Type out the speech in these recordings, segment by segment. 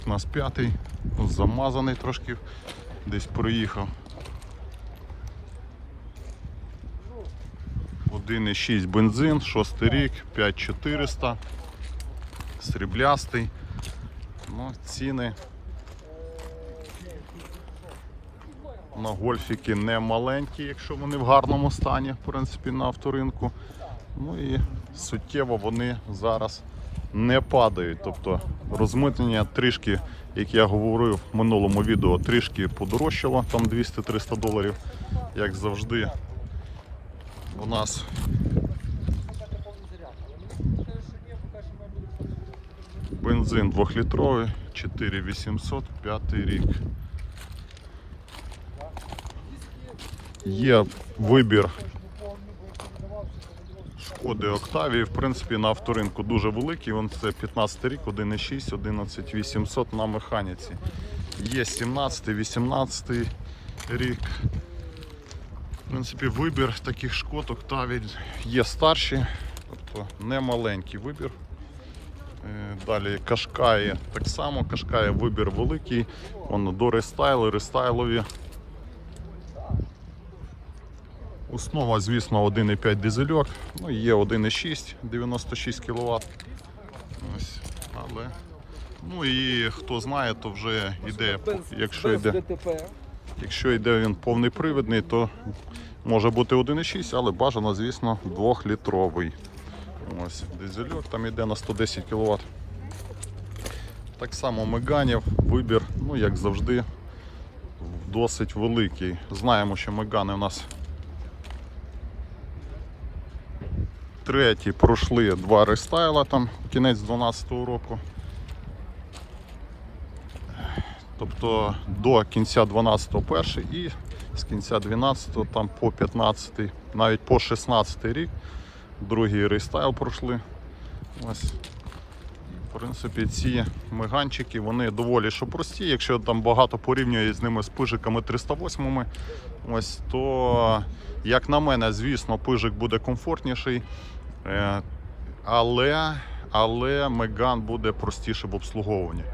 Гольфік у нас п'ятий, ну, замазаний трошки, десь проїхав. 1,6 бензин, 6 рік, 5400, сріблястий. Ну, ціни на гольфіки не маленькі, якщо вони в гарному стані, в принципі, на авторинку. Ну і суттєво вони зараз не падають. Тобто розмитнення трішки, як я говорив в минулому відео, трішки подорожчало, там 200-300 доларів, як завжди. У нас бензин 2-літровий, 4800, 5 рік. Є вибір Шкоди Октавії, в принципі, на авторинку дуже великий. Він це 15 рік, 1,6, 11800 на механіці. Є 17, 18 рік. В принципі, вибір таких шкод Октавій є старші, тобто не маленький вибір. Е, Далі Кашкаї так само, Кашкаї вибір великий. Воно до рестайли, рестайлові. Основа, звісно, 1,5 дизельок, ну є 1,6, 96 кВт. Ось, але... Ну і хто знає, то вже йде, якщо йде, якщо йде він повнопривідний, то може бути 1,6, але бажано, звісно, 2-літровий. Ось дизельок там йде на 110 кВт. Так само Меганів, вибір, ну як завжди, досить великий. Знаємо, що Мегани у нас треті пройшли два рестайла там кінець 12 року. Тобто до кінця 12 перший і з кінця 12 там по 15, навіть по 16 рік другий рестайл пройшли. Ось. В принципі, ці меганчики вони доволі що прості. Якщо там багато порівнює з ними з пижиками 308, ось, то, як на мене, звісно, пижик буде комфортніший. Е, Але, але Меган буде простіше в обслуговуванні.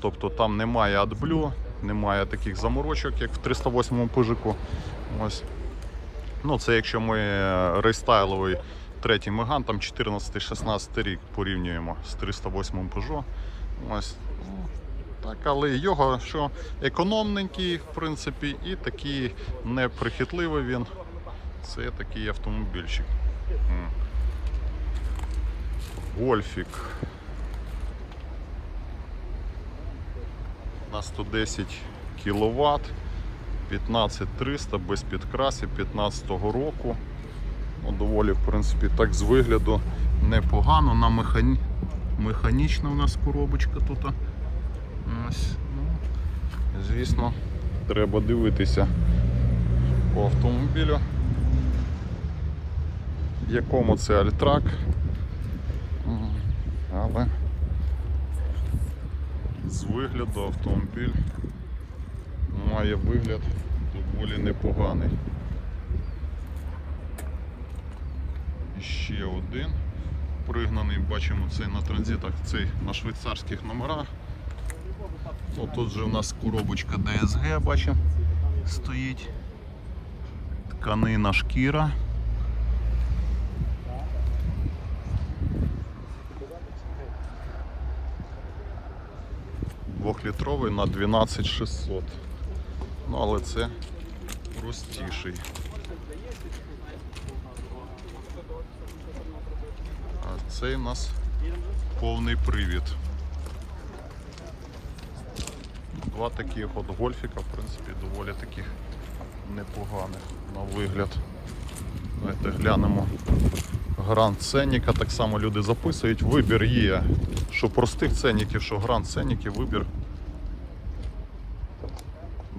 Тобто там немає AdBlue, немає таких заморочок, як в 308 пижику. Ну, це якщо ми е, рестайловий третій Меган, там 14-16 рік порівнюємо з 308 Peugeot. Ну, Так, але його що економненький, в принципі, і такий неприхитливий він. Це такий автомобільчик. М. Гольфік. На 110 кВт, 15300 без підкрасів 15-го року. Ну, доволі, в принципі, так з вигляду непогано. На механі... механічна у нас коробочка тут. Ось. Ну, звісно, треба дивитися по автомобілю. Якому це альтрак. Але з вигляду автомобіль має вигляд доволі непоганий. І ще один пригнаний, бачимо цей на транзитах, цей на швейцарських номерах. Ну, тут же у нас коробочка DSG, бачимо, стоїть. Тканина шкіра. Двохлітровий на 12600. Ну, але це простіший. А цей у нас повний привід. Два таких от гольфіка, в принципі, доволі таких непоганих на вигляд. Давайте глянемо. Гранд ценника, так само люди записують. Вибір є, що простих ценників, що гранд ценників, вибір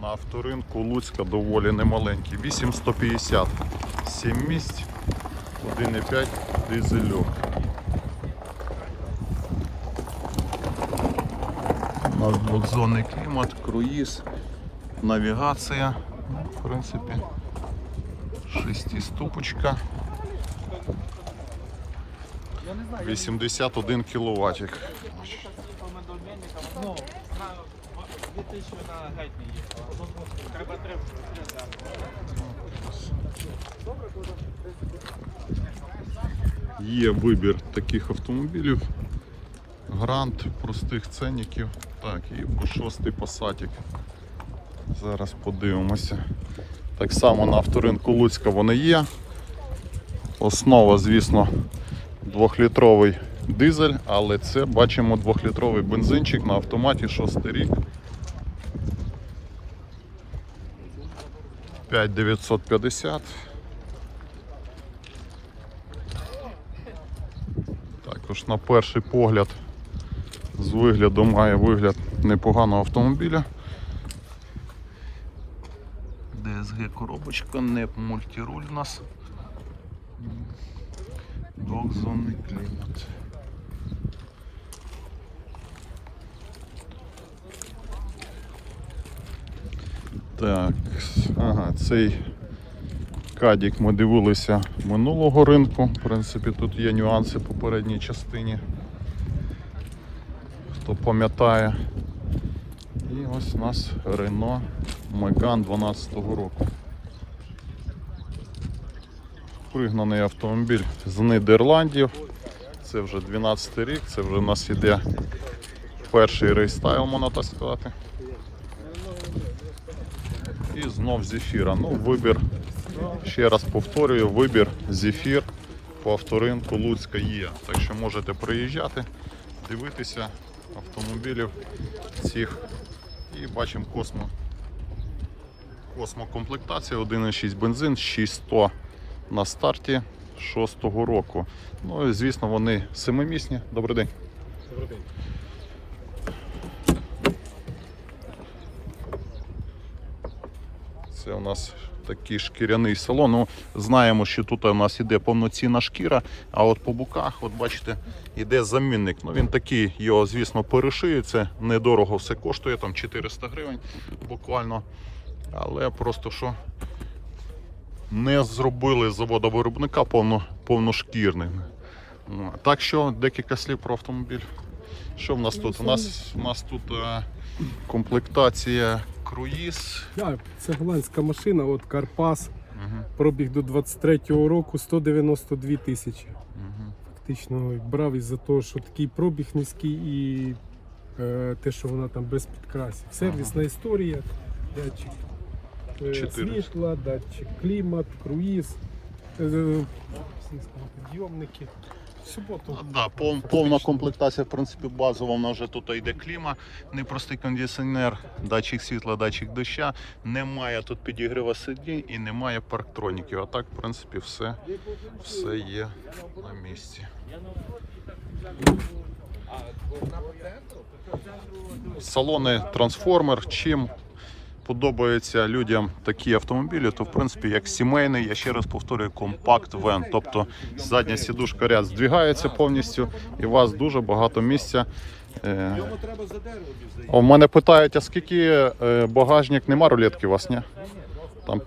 на авторинку Луцька доволі немаленький. 8150, 7 місць, 1,5 дизельок. У нас двохзонний клімат, круїз, навігація. Ну, в принципі, шестиступочка. 81 кВт. Ну, на 2000 на геть не їхала. Треба три. Є вибір таких автомобілів. Грант простих ценників. Так, і по шостий посадик. Зараз подивимося. Так само на авторинку Луцька вони є. Основа, звісно, двохлітровий дизель, але це бачимо двохлітровий бензинчик на автоматі 6 рік. 5950. Також на перший погляд з вигляду має вигляд непоганого автомобіля. DSG коробочка, не мультируль у нас. Двохзонний клімат. Так, ага, цей кадік ми дивилися минулого ринку. В принципі, тут є нюанси по передній частині. Хто пам'ятає. І ось у нас Renault Megane 12 року. Пригнаний автомобіль з Нідерландів. Це вже 12 рік, це вже у нас іде перший рейстайл, можна так сказати. І знов зефіра. Ну, вибір, ще раз повторюю, вибір зефір по авторинку Луцька є. Так що можете приїжджати, дивитися автомобілів цих. І бачимо космо. Космокомплектація 1.6 бензин, 6100 на старті 6-го року. Ну і звісно вони семимісні. Добрий день. Добрий день. Це у нас такий шкіряний салон. Ну, знаємо, що тут у нас іде повноцінна шкіра, а от по боках, от бачите, іде замінник. Ну він такий, його, звісно, перешиється. Недорого все коштує, там 400 гривень буквально. Але просто що не зробили з завода-виробника повно, повношкірним. Ну, Так що декілька слів про автомобіль. Що в нас тут? У нас, у нас тут е, комплектація круїз. Так, це голландська машина, от Карпас. Угу. Пробіг до 23-го року 192 тисячі. Угу. Фактично брав із-за того, що такий пробіг низький і е, те, що вона там без підкрасів. Сервісна історія, датчик е, світла, датчик клімат, круїз, е, всі підйомники. Суботу. Да, пов- повна комплектація, в принципі, базова. Нас вже тут йде кліма, непростий кондиціонер, датчик світла, датчик доща. Немає тут підігрива сидінь і немає парктроніків. А так, в принципі, все, все є на місці. Салони трансформер. Чим подобаються людям такі автомобілі, то в принципі як сімейний, я ще раз повторюю, компакт вен. Тобто задня сідушка ряд здвигається повністю, і у вас дуже багато місця. Е, О, в мене питають, а скільки е, багажник, нема рулетки у вас, ні? Там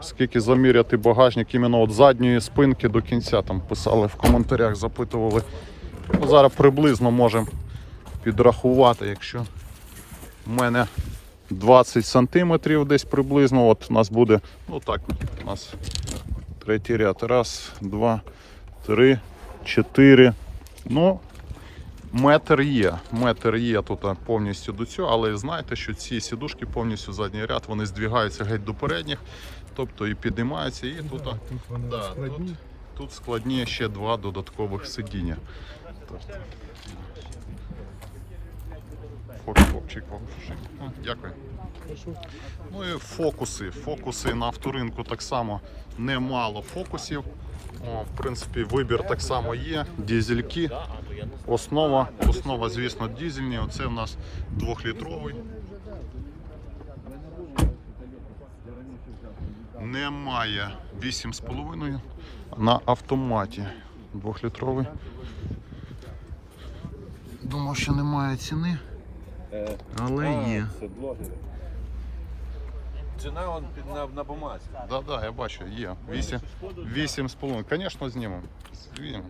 скільки заміряти багажник іменно від задньої спинки до кінця, там писали в коментарях, запитували. Ну, зараз приблизно можемо підрахувати, якщо в мене 20 сантиметрів десь приблизно. От у нас буде, ну так, у нас третій ряд. Раз, два, три, чотири. Ну, метр є. Метр є тут повністю до цього, але знаєте, що ці сідушки повністю задній ряд, вони здвігаються геть до передніх, тобто і піднімаються, і тут. а, тут Да, складні. тут, тут складні ще два додаткових сидіння. Погруши. Ну, Дякую. Ну і фокуси. Фокуси на авторинку так само немало фокусів. О, в принципі, вибір так само є. Дізельки. Основа, основа, звісно, дізельні. Оце у нас двохлітровий. Немає 8,5 на автоматі. Двохлітровий. Думав, що немає ціни, але є. Це блогери. Ціна он під на, на бумазі. Да, да, я бачу, є. 8, 8 з половиною. Звісно, знімемо. Знімемо.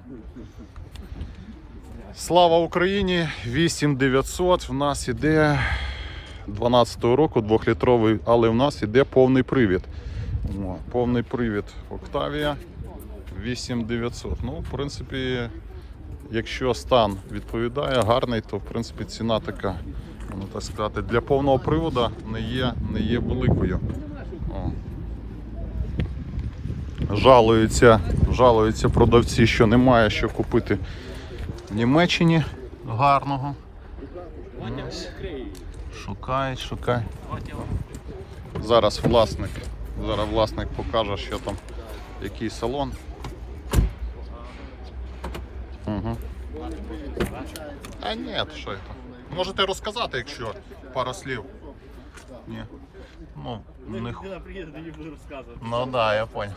Слава Україні! 8900 в нас іде 12-го року, 2-літровий, але в нас іде повний привід. О, повний привід Octavia 8900. Ну, в принципі, якщо стан відповідає, гарний, то в принципі ціна така, можна так сказати, для повного приводу не є, не є великою. О. Жалуються, жалуються продавці, що немає що купити в Німеччині гарного. Шукають, шукають. Зараз власник, зараз власник покаже, що там, який салон. Угу. А ні, що це? Можете розказати, якщо пару слів. Ні. Ну, не Коли приїде, тоді буду розказувати. Ну так, да, я понял.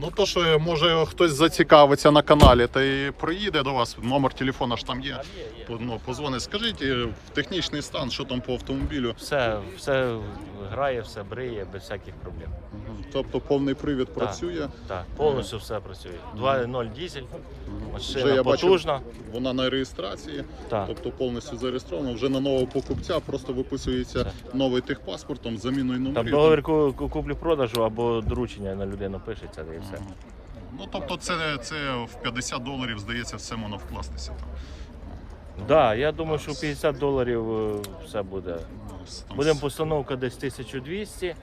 Ну то що може хтось зацікавиться на каналі та і приїде до вас, номер телефона ж там є. Ну, позвонить, скажіть е, в технічний стан, що там по автомобілю. Все, все грає, все бриє, без всяких проблем. Мгм. Тобто повний привід працює. Так, повністю все працює. 2.0 дізель, Вже машина я бачу, потужна. вона на реєстрації, Так. тобто повністю зареєстрована. Вже на нового покупця просто виписується новий техпаспорт там, з заміною Там номерів. договір ку- ку- куплі-продажу або доручення на людину пишеться і все. Ну тобто це, це в 50 доларів, здається, все можна вкластися там. Так, да, я думаю, що 50 доларів е, все буде. Будемо Буде постановка десь 1200,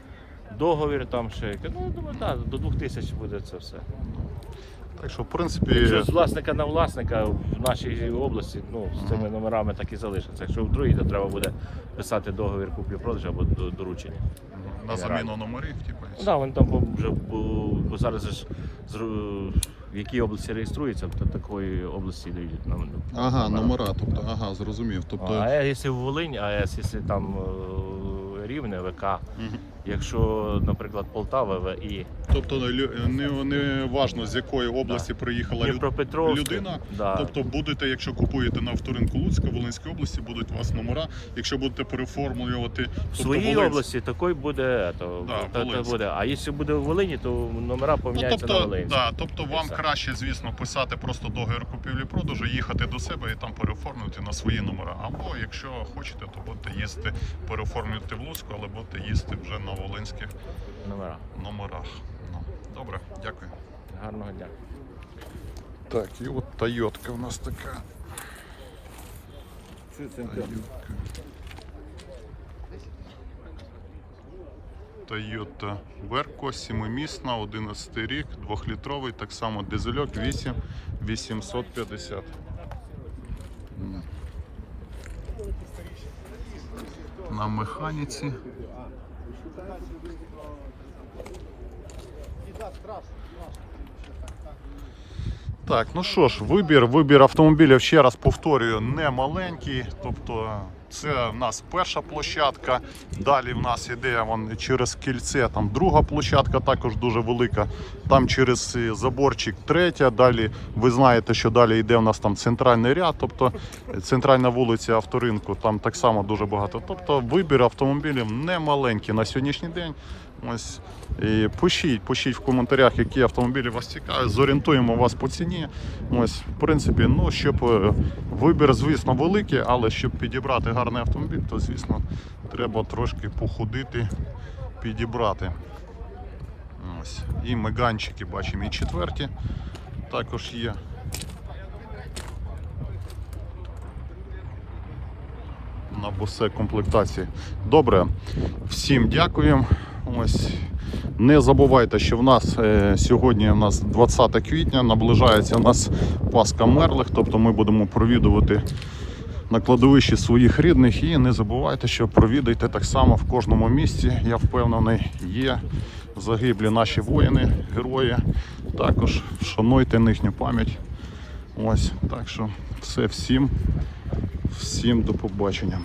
договір там ще. Ну, я думаю, так, до 2000 буде це все. Так що, в принципі, Якщо з власника на власника в нашій області ну, з цими номерами так і залишиться. Якщо в другій, то треба буде писати договір куплі-продажу або до- доручення. на заміну номерів, типу. і Ну все. так, вони там бо- вже бо, бо зараз ж зру- в якій області реєструється, то такої області дають нам. Ага, номера. номера, тобто, ага, зрозумів. Тобто, А якщо в Волинь, а якщо там е, Рівне, ВК, Мгм. Якщо, наприклад, Полтава, ВІ, тобто не, не важно, з якої області приїхала людина. да. Тобто будете, якщо купуєте на авторинку Луцька, Волинській області, будуть у вас номера. Якщо будете переформулювати в тобто, своїй Волинськ- області такий буде, то, Да, то, то буде. А якщо буде в Волині, то номера Ну, поміняються на тобто, Волинськ. да, тобто вам все. краще, звісно, писати просто договір купівлі-продажу, їхати до себе і там переоформлювати на свої номера. Або якщо хочете, то будете їздити, переоформлювати в Луцьку, але будете їздити вже на волинських Номера. номерах. Ну, добре, дякую. Гарного дня. Так, і от Тойотка у нас така. Тойотка. Toyota Verco, 7-місна, 11 рік, 2-літровий, так само дизельок 8 850. На механіці. Куда страшно. Так, ну що ж, вибір, вибір автомобілів, ще раз повторюю, не маленький. Тобто це в нас перша площадка. Далі в нас іде вон, через кільце, там друга площадка, також дуже велика. Там через заборчик третя. Далі ви знаєте, що далі йде у нас там центральний ряд, тобто центральна вулиця авторинку, там так само дуже багато. Тобто вибір автомобілів не маленький на сьогоднішній день. Ось і пишіть, пишіть в коментарях, які автомобілі вас цікавлять, зорієнтуємо вас по ціні. Ось, в принципі, ну щоб е, вибір, звісно, великий, але щоб підібрати гарний автомобіль, то звісно треба трошки походити, підібрати. Ось. І меганчики бачимо, і четверті також є. На босе комплектації. Добре, всім дякую. Ось. Не забувайте, що в нас е, сьогодні у нас 20 квітня, наближається у нас Пасха Мерлих, тобто ми будемо провідувати на кладовищі своїх рідних. І не забувайте, що провідайте так само в кожному місці. Я впевнений, є загиблі наші воїни, герої. Також шануйте їхню пам'ять. Ось, так що все всім, всім до побачення.